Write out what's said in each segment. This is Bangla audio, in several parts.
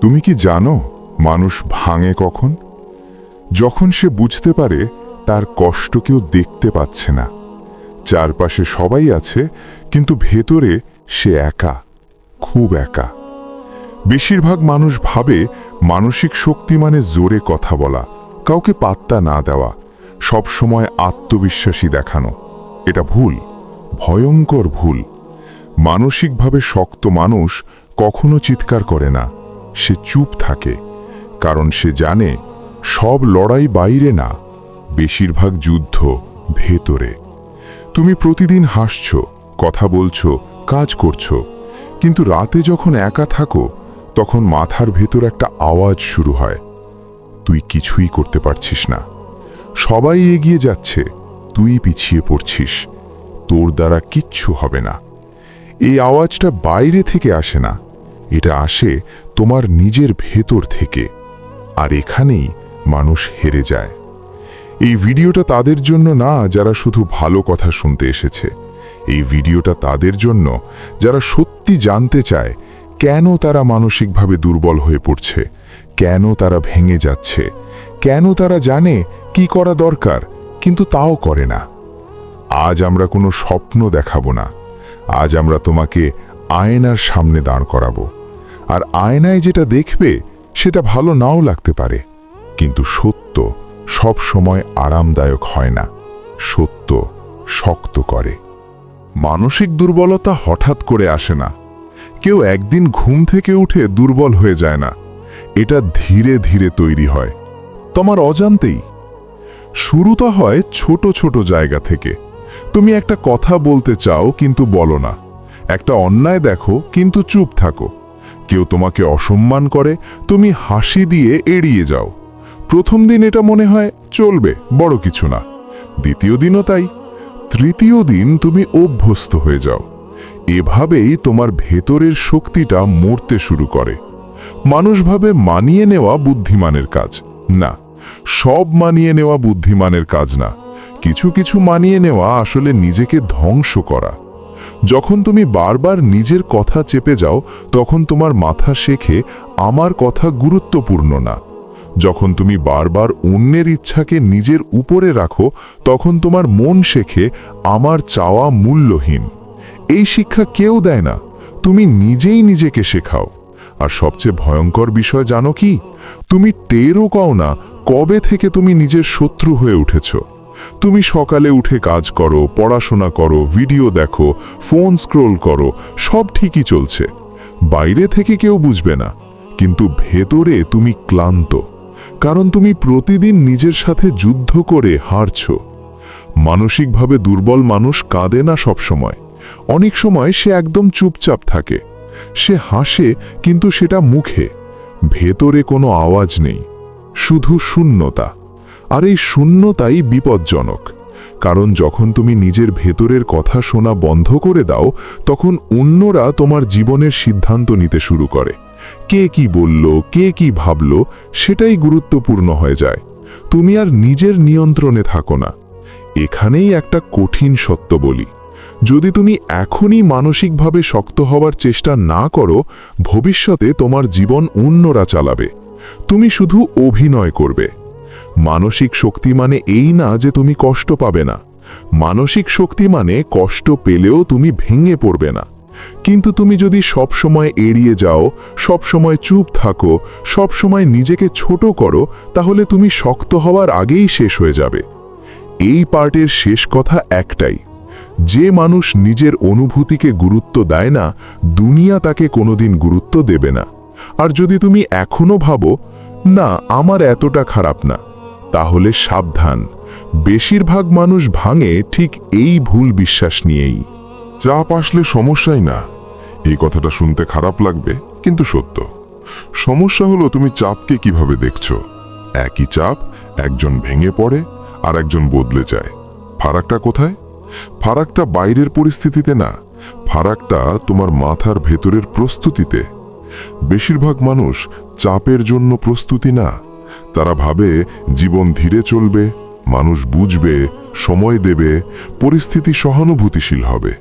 তুমি কি জানো মানুষ ভাঙে কখন? যখন সে বুঝতে পারে, তার কষ্ট কেউ দেখতে পাচ্ছে না। চারপাশে সবাই আছে, কিন্তু ভেতরে সে একা, খুব একা। বেশিরভাগ মানুষ ভাবে, মানসিক শক্তি মানে জোরে কথা বলা, কাউকে পাত্তা না দেওয়া সব সময় আত্মবিশ্বাসী দেখানো। এটা ভুল, ভয়ঙ্কর ভুল। মানসিকভাবে শক্ত মানুষ কখনো চিৎকার করে না। সে চুপ থাকে, কারণ সে জানে সব লড়াই বাইরে না, বেশিরভাগ যুদ্ধ ভেতরে। তুমি প্রতিদিন হাসছ, কথা বলছো, কাজ করছ, কিন্তু রাতে যখন একা থাকো, তখন মাথার ভেতর একটা আওয়াজ শুরু হয়। তুই কিছুই করতে পারছিস না। সবাই এগিয়ে যাচ্ছে, তুই পিছিয়ে পড়ছিস, তোর দ্বারা কিচ্ছু হবে না। এই আওয়াজটা বাইরে থেকে আসে না। এটা আসে তোমার নিজের ভেতর থেকে, আর এখানেই মানুষ হেরে যায়। এই ভিডিওটা তাদের জন্য না, যারা শুধু ভালো কথা শুনতে এসেছে। এই ভিডিওটা তাদের জন্য, যারা সত্যি জানতে চায়, কেন তারা মানসিকভাবে দুর্বল হয়ে পড়ছে, কেন তারা ভেঙে যাচ্ছে, কেন তারা জানে কি করা দরকার, কিন্তু তাও করে না। আজ আমরা কোনো স্বপ্ন দেখাবো না। আজ আমরা তোমাকে আয়নার সামনে দাঁড় করাবো। আর আয়নায় যেটা দেখবে, সেটা ভালো নাও লাগতে পারে। কিন্তু সত্য সব সময় আরামদায়ক হয় না। সত্য শক্ত করে। মানসিক দুর্বলতা হঠাৎ করে আসে না। কেউ একদিন ঘুম থেকে উঠে দুর্বল হয়ে যায় না। এটা ধীরে ধীরে তৈরি হয়। তোমার অজান্তেই। শুরুটা হয় ছোট ছোট জায়গা থেকে। তুমি একটা কথা বলতে চাও কিন্তু বলো না। একটা অন্যায় দেখো কিন্তু চুপ থাকো। কেউ তোমাকে অসম্মান করে, তুমি হাসি দিয়ে এড়িয়ে যাও। প্রথম দিন এটা মনে হয় চলবে, বড় কিছু না। দ্বিতীয় দিনও তাই। তৃতীয় দিন তুমি অভ্যস্ত হয়ে যাও। এভাবেই তোমার ভেতরের শক্তিটা মরতে শুরু করে। মানুষভাবে মানিয়ে নেওয়া বুদ্ধিমানের কাজ। না, সব মানিয়ে নেওয়া বুদ্ধিমানের কাজ না। কিছু কিছু মানিয়ে নেওয়া আসলে নিজেকে ধ্বংস করা। যখন তুমি বারবার নিজের কথা চেপে যাও, তখন তোমার মাথা শেখে আমার কথা গুরুত্বপূর্ণ না। যখন তুমি বারবার অন্যের ইচ্ছাকে নিজের উপরে রাখো, তখন তোমার মন শেখে আমার চাওয়া মূল্যহীন। এই শিক্ষা কেউ দেয় না, তুমি নিজেই নিজেকে শেখাও। আর সবচেয়ে ভয়ঙ্কর বিষয় জানো কি? তুমি টেরও কও না কবে থেকে তুমি নিজের শত্রু হয়ে উঠেছ। তুমি সকালে উঠে কাজ করো, পড়াশোনা করো ভিডিও দেখো ফোন স্ক্রোল করো, সব ঠিকই চলছে। বাইরে থেকে কেউ বুঝবে না, কিন্তু ভেতরে তুমি ক্লান্ত, কারণ তুমি প্রতিদিন নিজের সাথে যুদ্ধ করে হারছ। মানসিকভাবে দুর্বল মানুষ কাঁদে না সবসময়। অনেক সময় সে একদম চুপচাপ থাকে। সে হাসে, কিন্তু সেটা মুখে। ভেতরে কোনো আওয়াজ নেই। শুধু শূন্যতা। আর এই শূন্যতাই বিপজ্জনক। কারণ যখন তুমি নিজের ভেতরের কথা শোনা বন্ধ করে দাও, তখন অন্যরা তোমার জীবনের সিদ্ধান্ত নিতে শুরু করে। কে কি বলল, কে কি ভাবল, সেটাই গুরুত্বপূর্ণ হয়ে যায়। তুমি আর নিজের নিয়ন্ত্রণে থাকো না। এখানেই একটা কঠিন সত্য বলি। যদি তুমি এখনই মানসিকভাবে শক্ত হওয়ার চেষ্টা না করো, ভবিষ্যতে তোমার জীবন অন্যরা চালাবে। তুমি শুধু অভিনয় করবে। মানসিক শক্তি মানে এই না যে তুমি কষ্ট পাবে না। মানসিক শক্তি মানে কষ্ট পেলেও তুমি ভেঙে পড়বে না। কিন্তু তুমি যদি সব সময় এড়িয়ে যাও সব সময় চুপ থাকো সব সময় নিজেকে ছোট করো, তাহলে তুমি শক্ত হওয়ার আগেই শেষ হয়ে যাবে। এই পার্টের শেষ কথা একটাই। যে মানুষ নিজের অনুভূতিকে গুরুত্ব দেয় না, দুনিয়া তাকে কোনোদিন গুরুত্ব দেবে না। আর যদি তুমি এখনও ভাবো, না, আমার এতটা খারাপ না, তাহলে সাবধান। বেশিরভাগ মানুষ ভাঙে ঠিক এই ভুল বিশ্বাস নিয়েই। চাপ আসলে সমস্যাই না। এই কথাটা শুনতে খারাপ লাগবে, কিন্তু সত্য। সমস্যা হলো তুমি চাপকে কীভাবে দেখছ। একই চাপ একজন ভেঙে পড়ে আর একজন বদলে যায়। ফারাকটা কোথায়? ফারাকটা বাইরের পরিস্থিতিতে না। ফারাকটা তোমার মাথার ভেতরের প্রস্তুতিতে। বেশিরভাগ মানুষ চাপের জন্য প্রস্তুতি না। তারা ভাবে জীবন ধীরে চলবে, মানুষ বুঝবে, সময় দেবে, পরিস্থিতি সহানুভূতিশীল হবে।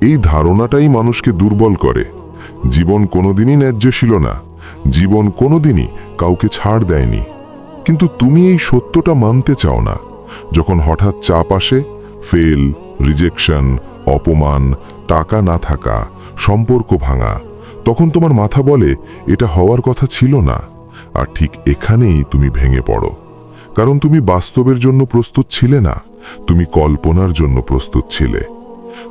এই ধারণাটাই মানুষকে দুর্বল করে। জীবন কোনোদিনই ন্যায্য ছিল না। জীবন কোনোদিনই কাউকে ছাড় দেয়নি। কিন্তু তুমি এই সত্যটা মানতে চাও না। যখন হঠাৎ চাপ আসে ফেল রিজেকশন অপমান, টাকা না থাকা, সম্পর্ক ভাঙা তখন তোমার মাথা বলে, এটা হওয়ার কথা ছিল না। আর ঠিক এখানেই তুমি ভেঙে পড়ো। কারণ তুমি বাস্তবের জন্য প্রস্তুত ছিলে না, তুমি কল্পনার জন্য প্রস্তুত ছিলে।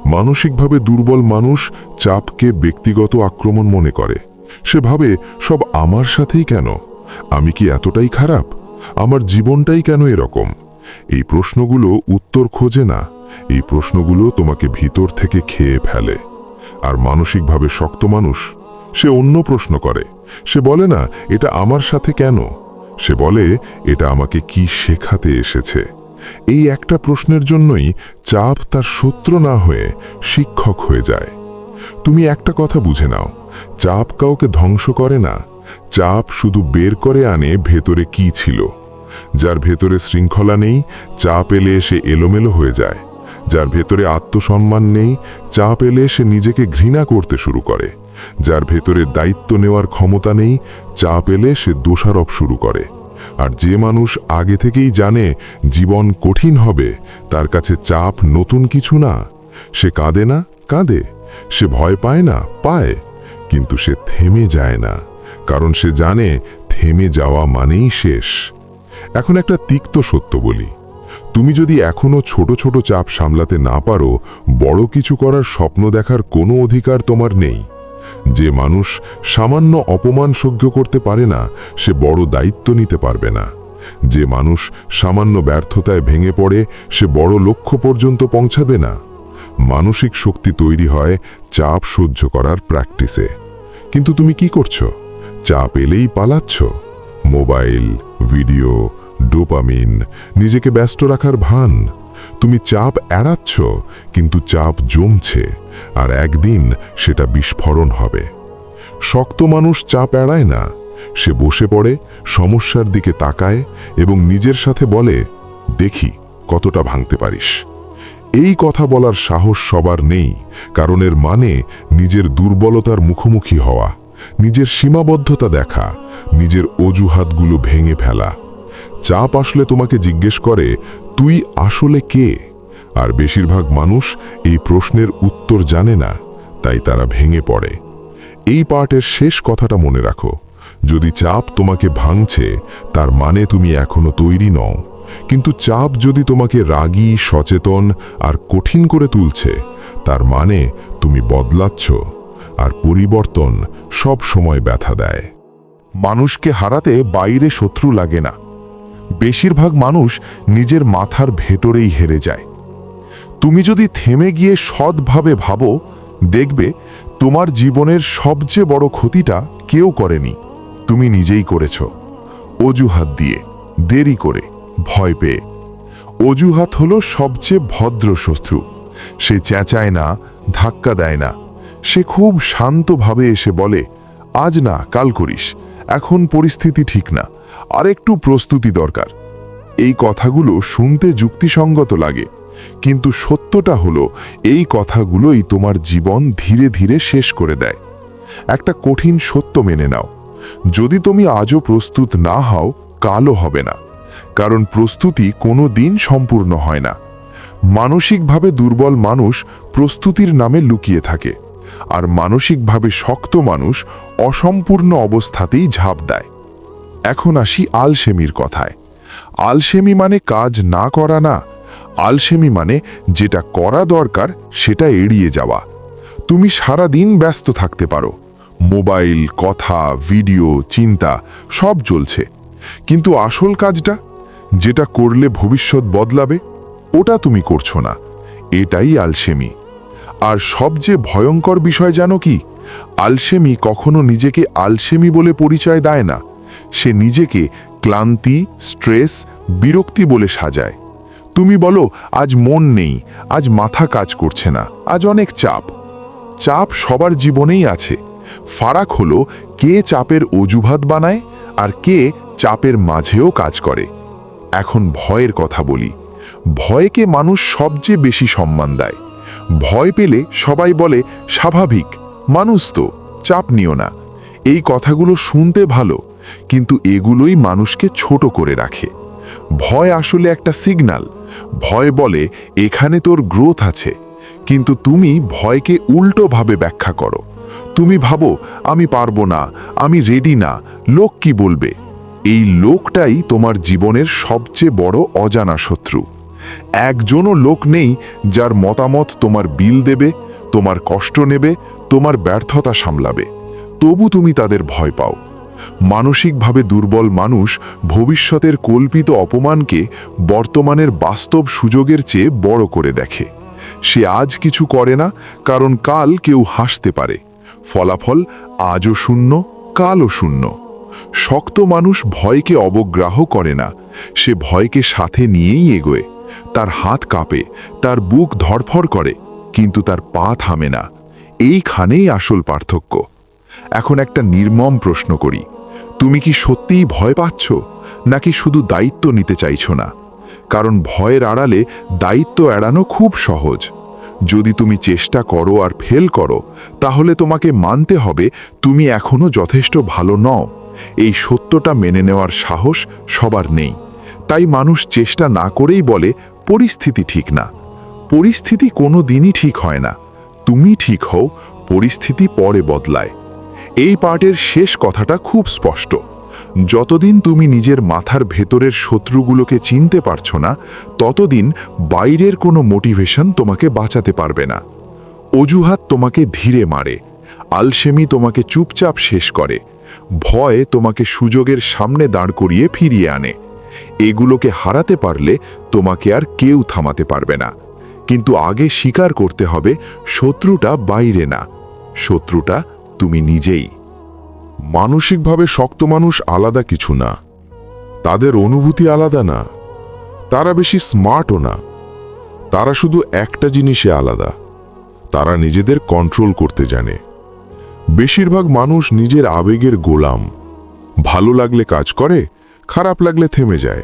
মানসিকভাবে দুর্বল মানুষ চাপকে ব্যক্তিগত আক্রমণ মনে করে। সে ভাবে, সব আমার সাথেই কেন? আমি কি এতটাই খারাপ? আমার জীবনটাই কেন এরকম? এই প্রশ্নগুলো উত্তর খোঁজে না। এই প্রশ্নগুলো তোমাকে ভিতর থেকে খেয়ে ফেলে। আর মানসিকভাবে শক্ত মানুষ সে অন্য প্রশ্ন করে। সে বলে, না, এটা আমার সাথে কেন? সে বলে, এটা আমাকে কি শেখাতে এসেছে? এই একটা প্রশ্নের জন্যই চাপ তার শত্রু না হয়ে শিক্ষক হয়ে যায়। তুমি একটা কথা বুঝে নাও, চাপ কাউকে ধ্বংস করে না, চাপ শুধু বের করে আনে ভেতরে কি ছিল। যার ভেতরে শৃঙ্খলা নেই, চাপ এলে সে এলোমেলো হয়ে যায়। যার ভেতরে আত্মসম্মান নেই, চাপ এলে সে নিজেকে ঘৃণা করতে শুরু করে। যার ভেতরে দায়িত্ব নেওয়ার ক্ষমতা নেই চাপ এলে সে দোষারোপ শুরু করে। আর যে মানুষ আগে থেকেই জানে জীবন কঠিন হবে, তার কাছে চাপ নতুন কিছু না। সে কাঁদে না, কাঁদে। সে ভয় পায় না, পায়। কিন্তু সে থেমে যায় না, কারণ সে জানে থেমে যাওয়া মানেই শেষ। এখন একটা তিক্ত সত্য বলি। তুমি যদি এখনও ছোট ছোট চাপ সামলাতে না পারো, বড় কিছু করার স্বপ্ন দেখার কোনো অধিকার তোমার নেই। যে মানুষ সামান্য অপমান সহ্য করতে পারে না, সে বড় দায়িত্ব নিতে পারবে না। যে মানুষ সামান্য ব্যর্থতায় ভেঙে পড়ে, সে বড় লক্ষ্য পর্যন্ত পৌঁছাবে না। মানসিক শক্তি তৈরি হয় চাপ সহ্য করার প্র্যাকটিসে। কিন্তু তুমি কি করছ? চাপ এলেই পালাচ্ছ। মোবাইল, ভিডিও, ডোপামিন, নিজেকে ব্যস্ত রাখার ভান। তুমি চাপ এড়াচ্ছ, কিন্তু চাপ জমছে, আর একদিন সেটা বিস্ফোরণ হবে। শক্ত মানুষ চাপ এড়ায় না। সে বসে পড়ে, সমস্যার দিকে তাকায় এবং নিজের সাথে বলে, দেখি কতটা ভাঙতে পারিস। এই কথা বলার সাহস সবার নেই, কারণ এর মানে নিজের দুর্বলতার মুখোমুখি হওয়া, নিজের সীমাবদ্ধতা দেখা, নিজের অজুহাতগুলো ভেঙে ফেলা। চাপ আসলে তোমাকে জিজ্ঞেস করে তুই আসলে কে? আর বেশিরভাগ মানুষ এই প্রশ্নের উত্তর জানে না, তাই তারা ভেঙে পড়ে। এই পার্টের শেষ কথাটা মনে রাখো। যদি চাপ তোমাকে ভাঙছে, তার মানে তুমি এখনও তৈরি নও। কিন্তু চাপ যদি তোমাকে রাগী, সচেতন আর কঠিন করে তুলছে, তার মানে তুমি বদলাচ্ছ আর পরিবর্তন সব সময় ব্যথা দেয়। মানুষকে হারাতে বাইরে শত্রু লাগে না। বেশিরভাগ মানুষ নিজের মাথার ভেতরেই হেরে যায়। তুমি যদি থেমে গিয়ে সৎভাবে ভাবো, দেখবে তোমার জীবনের সবচেয়ে বড় ক্ষতিটা কেউ করেনি। তুমি নিজেই করেছ। অজুহাত দিয়ে, দেরি করে, ভয় পেয়ে। অজুহাত হলো সবচেয়ে ভদ্র শত্রু। সে চেঁচায় না, ধাক্কা দেয় না। সে খুব শান্তভাবে এসে বলে, আজ না, কাল করিস। এখন পরিস্থিতি ঠিক না। আর একটু প্রস্তুতি দরকার। এই কথাগুলো শুনতে যুক্তিসঙ্গত লাগে, কিন্তু সত্যটা হলো, এই কথাগুলোই তোমার জীবন ধীরে ধীরে শেষ করে দেয়। একটা কঠিন সত্য মেনে নাও। যদি তুমি আজও প্রস্তুত না হও, কালও হবে না, কারণ প্রস্তুতি কোনো দিন সম্পূর্ণ হয় না। মানসিকভাবে দুর্বল মানুষ প্রস্তুতির নামে লুকিয়ে থাকে, আর মানসিকভাবে শক্ত মানুষ অসম্পূর্ণ অবস্থাতেই ঝাঁপ দেয়। এখন আসি আলসেমির কথায়। আলসেমি মানে কাজ না করা না, আলসেমি মানে যেটা করা দরকার সেটা এড়িয়ে যাওয়া। তুমি সারা দিন ব্যস্ত থাকতে পারো, মোবাইল, কথা, ভিডিও, চিন্তা, সব চলছে। কিন্তু আসল কাজটা, যেটা করলে ভবিষ্যৎ বদলাবে, ওটা তুমি করছ না। এটাই আলসেমি। আর সবচেয়ে ভয়ঙ্কর বিষয় জানো কি? আলসেমি কখনো নিজেকে আলসেমি বলে পরিচয় দেয় না। সে নিজেকে ক্লান্তি, স্ট্রেস, বিরক্তি বলে সাজায়। তুমি বলো, আজ মন নেই, আজ মাথা কাজ করছে না, আজ অনেক চাপ। চাপ সবার জীবনেই আছে। ফারাক হলো কে চাপের অজুহাত বানায় আর কে চাপের মাঝেও কাজ করে। এখন ভয়ের কথা বলি। ভয়কে মানুষ সবচেয়ে বেশি সম্মান দেয়। ভয় পেলে সবাই বলে, স্বাভাবিক, মানুষ তো, চাপ নিও না। এই কথাগুলো শুনতে ভালো। কিন্তু এগুলোই মানুষকে ছোট করে রাখে। ভয় আসলে একটা সিগন্যাল ভয় বলে, এখানে তোর গ্রোথ আছে। কিন্তু তুমি ভয়কে উল্টোভাবে ব্যাখ্যা করো। তুমি ভাবো, আমি পারব না, আমি রেডি না, লোক কি বলবে? এই লোকটাই তোমার জীবনের সবচেয়ে বড় অজানা শত্রু। একজনও লোক নেই যার মতামত তোমার বিল দেবে, তোমার কষ্ট নেবে, তোমার ব্যর্থতা সামলাবে। তবু তুমি তাদের ভয় পাও। মানসিকভাবে দুর্বল মানুষ ভবিষ্যতের কল্পিত অপমানকে বর্তমানের বাস্তব সুযোগের চেয়ে বড় করে দেখে। সে আজ কিছু করে না, কারণ কাল কেউ হাসতে পারে। ফলাফল আজও শূন্য, কালও শূন্য। শক্ত মানুষ ভয়কে অবগ্রাহ করে না, সে ভয়কে সাথে নিয়েই এগোয়। তার হাত কাঁপে, তার বুক ধরফর করে, কিন্তু তার পা থামে না। এইখানেই আসল পার্থক্য। এখন একটা নির্মম প্রশ্ন করি। তুমি কি সত্যিই ভয় পাচ্ছ, নাকি শুধু দায়িত্ব নিতে চাইছো না? কারণ ভয়ের আড়ালে দায়িত্ব এড়ানো খুব সহজ। যদি তুমি চেষ্টা করো আর ফেল করো, তাহলে তোমাকে মানতে হবে তুমি এখনও যথেষ্ট ভালো নও। এই সত্যটা মেনে নেওয়ার সাহস সবার নেই। তাই মানুষ চেষ্টা না করেই বলে, পরিস্থিতি ঠিক না। পরিস্থিতি কোনো দিনই ঠিক হয় না। তুমি ঠিক হও, পরিস্থিতি পরে বদলায়। এই পার্টের শেষ কথাটা খুব স্পষ্ট। যতদিন তুমি নিজের মাথার ভেতরের শত্রুগুলোকে চিনতে পারছ না, ততদিন বাইরের কোনো মোটিভেশন তোমাকে বাঁচাতে পারবে না। অজুহাত তোমাকে ধীরে মারে, আলসেমি তোমাকে চুপচাপ শেষ করে, ভয় তোমাকে সুযোগের সামনে দাঁড় করিয়ে ফিরিয়ে আনে। এগুলোকে হারাতে পারলে তোমাকে আর কেউ থামাতে পারবে না। কিন্তু আগে স্বীকার করতে হবে, শত্রুটা বাইরে না, শত্রুটা তুমি নিজেই। মানসিকভাবে শক্ত মানুষ আলাদা কিছু না। তাদের অনুভূতি আলাদা না। তারা বেশি স্মার্টও না। তারা শুধু একটা জিনিসে আলাদা। তারা নিজেদের কন্ট্রোল করতে জানে। বেশিরভাগ মানুষ নিজের আবেগের গোলাম। ভালো লাগলে কাজ করে, খারাপ লাগলে থেমে যায়।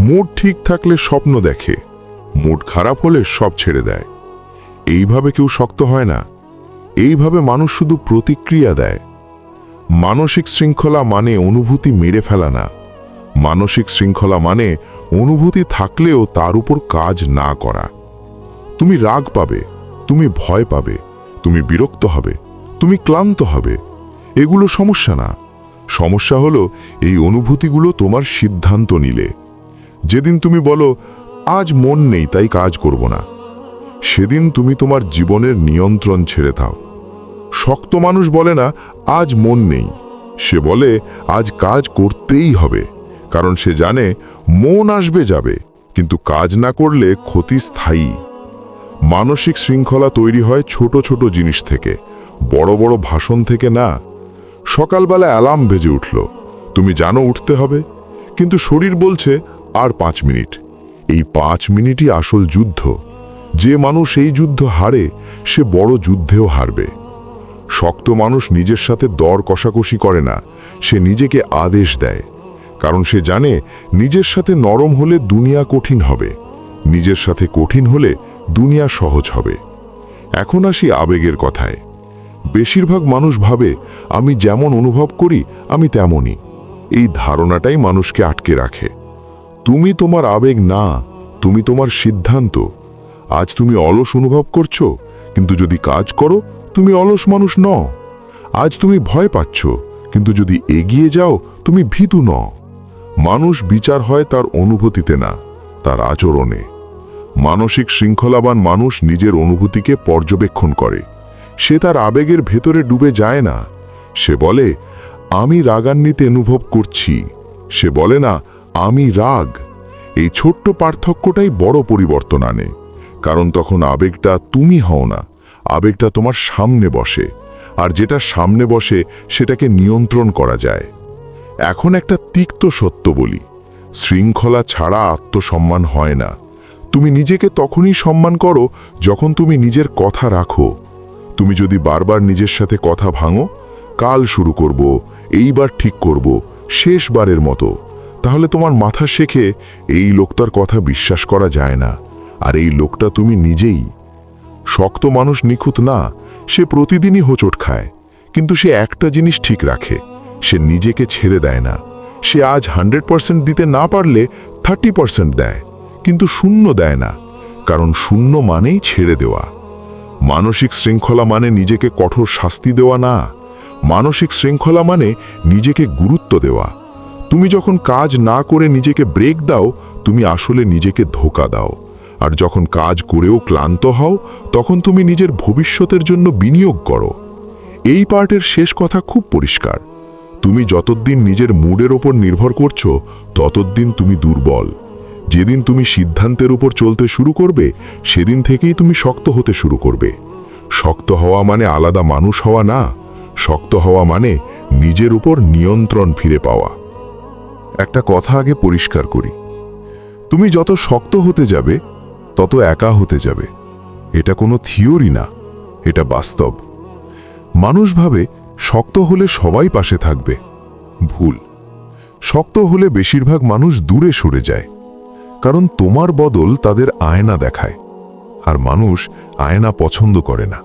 মুড ঠিক থাকলে স্বপ্ন দেখে। মুড খারাপ হলে সব ছেড়ে দেয়। এইভাবে কেউ শক্ত হয় না। এইভাবে মানুষ শুধু প্রতিক্রিয়া দেয়। মানসিক শৃঙ্খলা মানে অনুভূতি মেরে ফেলা না। মানসিক শৃঙ্খলা মানে অনুভূতি থাকলেও তার উপর কাজ না করা। তুমি রাগ পাবে, তুমি ভয় পাবে, তুমি বিরক্ত হবে, তুমি ক্লান্ত হবে। এগুলো সমস্যা না। সমস্যা হলো এই অনুভূতিগুলো তোমার সিদ্ধান্ত নিলে। যেদিন তুমি বলো, আজ মন নেই, তাই কাজ করব না। সেদিন তুমি তোমার জীবনের নিয়ন্ত্রণ ছেড়ে দাও। শক্ত মানুষ বলে না, আজ মন নেই। সে বলে, আজ কাজ করতেই হবে। কারণ সে জানে, মন আসবে যাবে, কিন্তু কাজ না করলে ক্ষতি স্থায়ী। মানসিক শৃঙ্খলা তৈরি হয় ছোট ছোট জিনিস থেকে, বড় বড় ভাষণ থেকে না। সকালবেলা অ্যালার্ম ভেজে উঠল, তুমি জানো উঠতে হবে? কিন্তু শরীর বলছে, আর পাঁচ মিনিট। এই পাঁচ মিনিটই আসল যুদ্ধ। যে মানুষ এই যুদ্ধ হারে, সে বড় যুদ্ধেও হারবে। শক্ত মানুষ নিজের সাথে দর কষাকষি করে না, সে নিজেকে আদেশ দেয়। কারণ সে জানে নিজের সাথে নরম হলে দুনিয়া কঠিন হবে, নিজের সাথে কঠিন হলে দুনিয়া সহজ হবে। এখন আসি আবেগের কথায়। বেশিরভাগ মানুষ ভাবে, আমি যেমন অনুভব করি, আমি তেমনই। এই ধারণাটাই মানুষকে আটকে রাখে। তুমি তোমার আবেগ না, তুমি তোমার সিদ্ধান্ত। আজ তুমি অলস অনুভব করছ, কিন্তু যদি কাজ করো তুমি অলস মানুষ ন আজ তুমি ভয় পাচ্ছ, কিন্তু যদি এগিয়ে যাও, তুমি ভীতু ন মানুষ বিচার হয় তার অনুভূতিতে না, তার আচরণে। মানসিক শৃঙ্খলাবান মানুষ নিজের অনুভূতিকে পর্যবেক্ষণ করে। সে তার আবেগের ভেতরে ডুবে যায় না। সে বলে, আমি রাগান্বিত অনুভব করছি। সে বলে না, আমি রাগ। এই ছোট্ট পার্থক্যটাই বড় পরিবর্তন আনে, কারণ তখন আবেগটা তুমি হও না। আবেগটা তোমার সামনে বসে, আর যেটা সামনে বসে সেটাকে নিয়ন্ত্রণ করা যায়। এখন একটা তিক্ত সত্য বলি, শৃঙ্খলা ছাড়া আত্মসম্মান হয় না। তুমি নিজেকে তখনই সম্মান করো যখন তুমি নিজের কথা রাখো। তুমি যদি বারবার নিজের সাথে কথা ভাঙো, কাল শুরু করব, এইবার ঠিক করব, শেষবারের মতো, তাহলে তোমার মাথা শেখে এই লোকটার কথা বিশ্বাস করা যায় না, আর এই লোকটা তুমি নিজেই। শক্ত মানুষ নিখুঁত না, সে প্রতিদিনই হোঁচট খায়। কিন্তু সে একটা জিনিস ঠিক রাখে, সে নিজেকে ছেড়ে দেয় না। সে আজ হান্ড্রেড পারসেন্ট দিতে না পারলে থার্টি পারসেন্ট দেয়, কিন্তু শূন্য দেয় না, কারণ শূন্য মানেই ছেড়ে দেওয়া। মানসিক শৃঙ্খলা মানে নিজেকে কঠোর শাস্তি দেওয়া না, মানসিক শৃঙ্খলা মানে নিজেকে গুরুত্ব দেওয়া। তুমি যখন কাজ না করে নিজেকে ব্রেক দাও, তুমি আসলে নিজেকে ধোকা দাও। আর যখন কাজ করেও ক্লান্ত হও, তখন তুমি নিজের ভবিষ্যতের জন্য বিনিয়োগ করো। এই পার্টের শেষ কথা খুব পরিষ্কার। তুমি যতদিন নিজের মুডের ওপর নির্ভর করছ, ততদিন তুমি দুর্বল। যেদিন তুমি সিদ্ধান্তের উপর চলতে শুরু করবে, সেদিন থেকেই তুমি শক্ত হতে শুরু করবে। শক্ত হওয়া মানে আলাদা মানুষ হওয়া না। শক্ত হওয়া মানে নিজের উপর নিয়ন্ত্রণ ফিরে পাওয়া। একটা কথা আগে পরিষ্কার করি। তুমি যত শক্ত হতে যাবে তত একা হতে যাবে। এটা কোনো থিওরি না, এটা বাস্তব। মানুষ ভাবে শক্ত হলে সবাই পাশে থাকবে, ভুল। শক্ত হলে বেশিরভাগ মানুষ দূরে সরে যায়, কারণ তোমার বদল তাদের আয়না দেখায়, আর মানুষ আয়না পছন্দ করে না।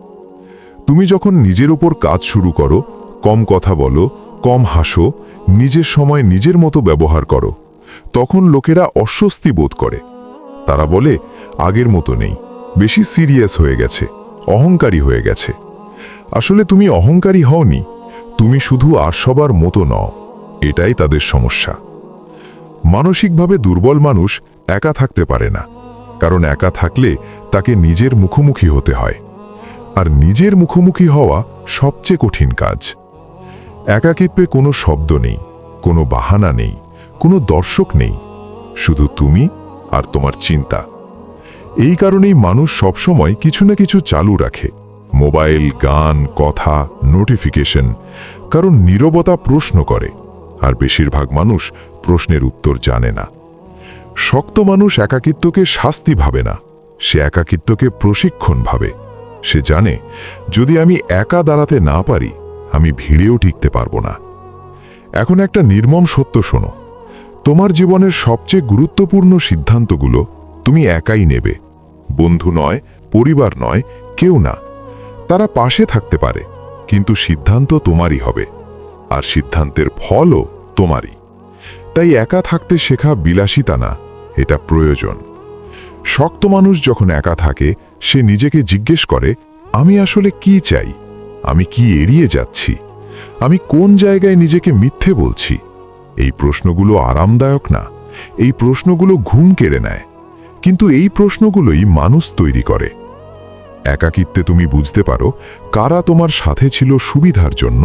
তুমি যখন নিজের ওপর কাজ শুরু করো, কম কথা বলো, কম হাসো, নিজের সময় নিজের মতো ব্যবহার করো, তখন লোকেরা অস্বস্তি বোধ করে। তারা বলে, আগের মতো নেই। বেশি সিরিয়াস হয়ে গেছে। অহংকারী হয়ে গেছে। আসলে তুমি অহংকারী হওনি। তুমি শুধু আর সবার মতো নও। এটাই তাদের সমস্যা। মানসিকভাবে দুর্বল মানুষ একা থাকতে পারে না। কারণ একা থাকলে তাকে নিজের মুখোমুখি হতে হয়। আর নিজের মুখোমুখি হওয়া সবচেয়ে কঠিন কাজ। একাকিত্বে কোনো শব্দ নেই, কোনো বাহানা নেই, কোনো দর্শক নেই। শুধু তুমি আর তোমার চিন্তা। এই কারণেই মানুষ সবসময় কিছু না কিছু চালু রাখে। মোবাইল, গান, কথা, নোটিফিকেশন, কারণ নীরবতা প্রশ্ন করে, আর বেশিরভাগ মানুষ প্রশ্নের উত্তর জানে না। শক্ত মানুষ একাকিত্বকে শাস্তি ভাবে না, সে একাকিত্বকে প্রশিক্ষণ ভাবে। সে জানে, যদি আমি একা দাঁড়াতে না পারি, আমি ভিড়েও টিকতে পারব না। এখন একটা নির্মম সত্য শোনো তোমার জীবনের সবচেয়ে গুরুত্বপূর্ণ সিদ্ধান্তগুলো তুমি একাই নেবে। বন্ধু নয়, পরিবার নয়, কেউ না। তারা পাশে থাকতে পারে, কিন্তু সিদ্ধান্ত তোমারই হবে, আর সিদ্ধান্তের ফলও তোমারই। তাই একা থাকতে শেখা বিলাসিতা না, এটা প্রয়োজন। শক্ত মানুষ যখন একা থাকে, সে নিজেকে জিজ্ঞেস করে, আমি আসলে কি চাই? আমি কি এড়িয়ে যাচ্ছি? আমি কোন জায়গায় নিজেকে মিথ্যে বলছি? এই প্রশ্নগুলো আরামদায়ক না, এই প্রশ্নগুলো ঘুম কেড়ে নেয়, কিন্তু এই প্রশ্নগুলোই মানুষ তৈরি করে। একাকিত্বে তুমি বুঝতে পারো কারা তোমার সাথে ছিল সুবিধার জন্য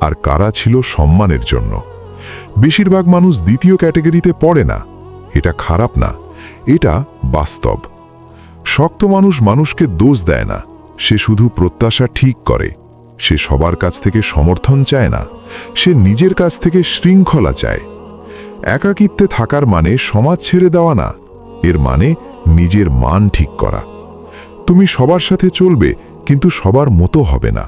আর কারা ছিল সম্মানের জন্য। বেশিরভাগ মানুষ দ্বিতীয় ক্যাটেগরিতে পড়ে না, এটা খারাপ না, এটা বাস্তব। শক্ত মানুষ মানুষকে দোষ দেয় না, সে শুধু প্রত্যাশা ঠিক করে। সে সবার কাছ থেকে সমর্থন চায় না, সে নিজের কাছ থেকে শৃঙ্খলা চায়। একাকিত্বে থাকার মানে সমাজ ছেড়ে দেওয়া না, এর মানে নিজের মান ঠিক করা। তুমি সবার সাথে চলবে, কিন্তু সবার মতো হবে না।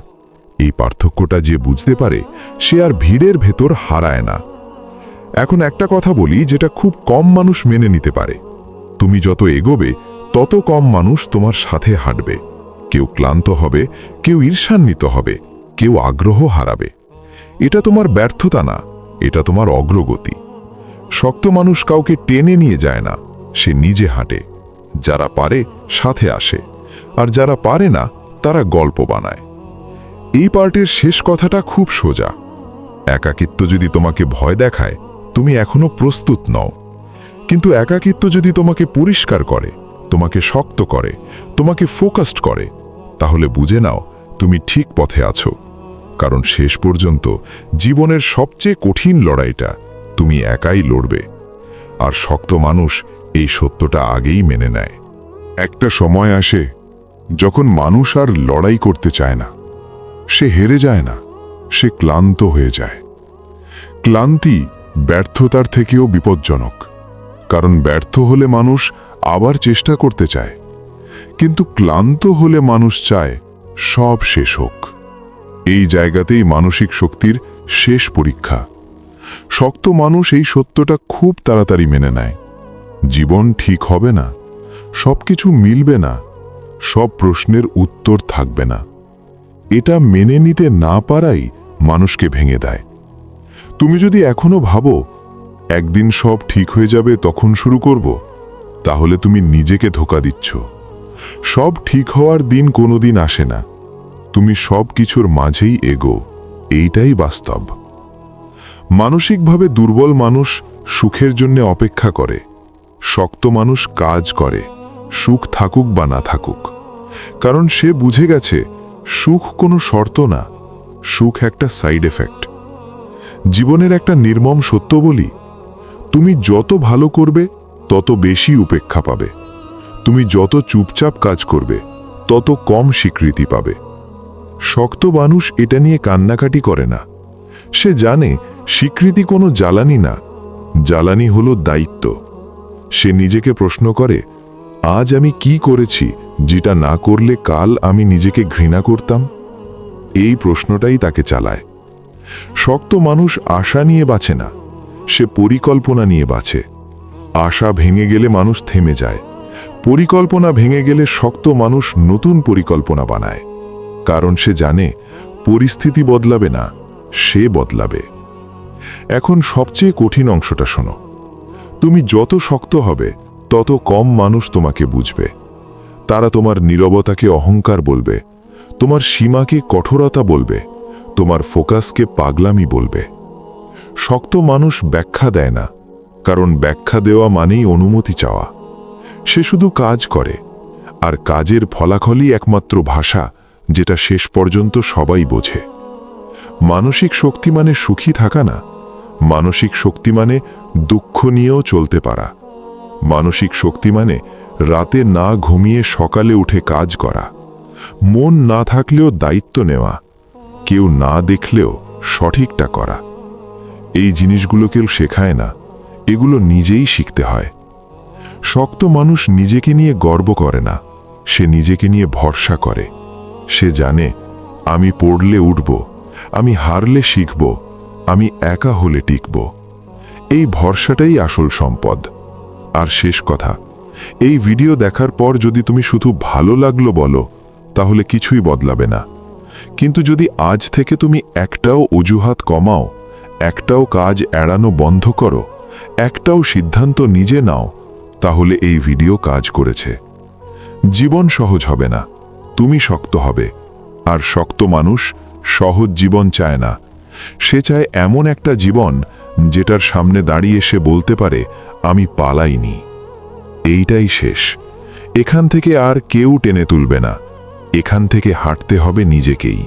এই পার্থক্যটা যে বুঝতে পারে, সে আর ভিড়ের ভেতর হারায় না। এখন একটা কথা বলি যেটা খুব কম মানুষ মেনে নিতে পারে। তুমি যত এগোবে, তত কম মানুষ তোমার সাথে হাঁটবে। কেউ ক্লান্ত হবে, কেউ ঈর্ষান্বিত হবে, কেউ আগ্রহ হারাবে। এটা তোমার ব্যর্থতা না, এটা তোমার অগ্রগতি। শক্ত মানুষ কাউকে টেনে নিয়ে যায় না, সে নিজে হাঁটে। যারা পারে, সাথে আসে। আর যারা পারে না, তারা গল্প বানায়। এই পার্টের শেষ কথাটা খুব সোজা। একাকিত্ব যদি তোমাকে ভয় দেখায়, তুমি এখনও প্রস্তুত নও। কিন্তু একাকিত্ব যদি তোমাকে পরিষ্কার করে, তোমাকে শক্ত করে, তোমাকে ফোকাসড করে তাহলে বুঝে নাও তুমি ঠিক পথে আছো। কারণ শেষ পর্যন্ত জীবনের সবচেয়ে কঠিন লড়াইটা তুমি একাই লড়বে। আর শক্ত মানুষ এই সত্যটা আগেই মেনে নেয়। একটা সময় আসে যখন মানুষ আর লড়াই করতে চায় না। সে হেরে যায় না, সে ক্লান্ত হয়ে যায়। ক্লান্তি ব্যর্থতার থেকেও বিপজ্জনক। কারণ ব্যর্থ হলে মানুষ আবার চেষ্টা করতে চায়। কিন্তু ক্লান্ত হলে মানুষ চায় সব শেষ হোক। এই জায়গাতেই মানসিক শক্তির শেষ পরীক্ষা। শক্ত মানুষ এই সত্যটা খুব তাড়াতাড়ি মেনে নেয়। জীবন ঠিক হবে না, সবকিছু মিলবে না, সব প্রশ্নের উত্তর থাকবে না। এটা মেনে নিতে না পারাই মানুষকে ভেঙে দেয়। তুমি যদি এখনও ভাবো, একদিন সব ঠিক হয়ে যাবে তখন শুরু করব, তাহলে তুমি নিজেকে ধোকা দিচ্ছ। সব ঠিক হওয়ার দিন কোনোদিন আসে না। তুমি সব কিছুর মাঝেই এগো, এইটাই বাস্তব। মানসিকভাবে দুর্বল মানুষ সুখের জন্য অপেক্ষা করে। শক্ত মানুষ কাজ করে, সুখ থাকুক বা না থাকুক। কারণ সে বুঝে গেছে, সুখ কোনো শর্ত না, সুখ একটা সাইড এফেক্ট। জীবনের একটা নির্মম সত্য বলি, তুমি যত ভালো করবে, তত বেশি উপেক্ষা পাবে। তুমি যত চুপচাপ কাজ করবে, তত কম স্বীকৃতি পাবে। শক্ত মানুষ এটা নিয়ে কান্নাকাটি করে না। সে জানে স্বীকৃতি কোনো জ্বালানি না, জ্বালানি হলো দায়িত্ব। সে নিজেকে প্রশ্ন করে, আজ আমি কি করেছি যেটা না করলে কাল আমি নিজেকে ঘৃণা করতাম? এই প্রশ্নটাই তাকে চালায়। শক্ত মানুষ আশা নিয়ে বাঁচে না, সে পরিকল্পনা নিয়ে বাঁচে। আশা ভেঙে গেলে মানুষ থেমে যায়। পরিকল্পনা ভেঙে গেলে শক্ত মানুষ নতুন পরিকল্পনা বানায়। কারণ সে জানে, পরিস্থিতি বদলাবে না, সে বদলাবে। এখন সবচেয়ে কঠিন অংশটা শোনো। তুমি যত শক্ত হবে, তত কম মানুষ তোমাকে বুঝবে। তারা তোমার নীরবতাকে অহংকার বলবে, তোমার সীমাকে কঠোরতা বলবে, তোমার ফোকাসকে পাগলামি বলবে। শক্ত মানুষ ব্যাখ্যা দেয় না, কারণ ব্যাখ্যা দেওয়া মানেই অনুমতি চাওয়া। সে শুধু কাজ করে, আর কাজের ফলাফলই একমাত্র ভাষা যেটা শেষ পর্যন্ত সবাই বোঝে। মানসিক শক্তি মানে সুখী থাকা না, মানসিক শক্তি মানে দুঃখ নিয়েও চলতে পারা। মানসিক শক্তি মানে রাতে না ঘুমিয়ে সকালে উঠে কাজ করা। মন না থাকলেও দায়িত্ব নেওয়া, কেউ না দেখলেও সঠিকটা করা। এই জিনিসগুলো কেউ শেখায় না, এগুলো নিজেই শিখতে হয়। শক্ত মানুষ নিজেকে নিয়ে গর্ব করে না। সে নিজেকে নিয়ে ভরসা করে। সে জানে, আমি পড়লে উঠব, আমি হারলে শিখব, আমি একা হলে টিকব। এই ভরসাটাই আসল সম্পদ। আর শেষ কথা, এই ভিডিও দেখার পর যদি তুমি শুধু ভালো লাগল বলো, তাহলে কিছুই বদলাবে না। কিন্তু যদি আজ থেকে তুমি একটাও অজুহাত কমাও, একটাও কাজ এড়ানো বন্ধ করো, একটাও সিদ্ধান্ত নিজে নাও তাহলে এই ভিডিও কাজ করেছে। জীবন সহজ হবে না, তুমি শক্ত হবে। আর শক্ত মানুষ সহজ জীবন চায় না। সে চায় এমন একটা জীবন যেটার সামনে দাঁড়িয়ে সে বলতে পারে, আমি পালাইনি। এইটাই শেষ। এখান থেকে আর কেউ টেনে তুলবে না। এখান থেকে হাঁটতে হবে নিজেকেই।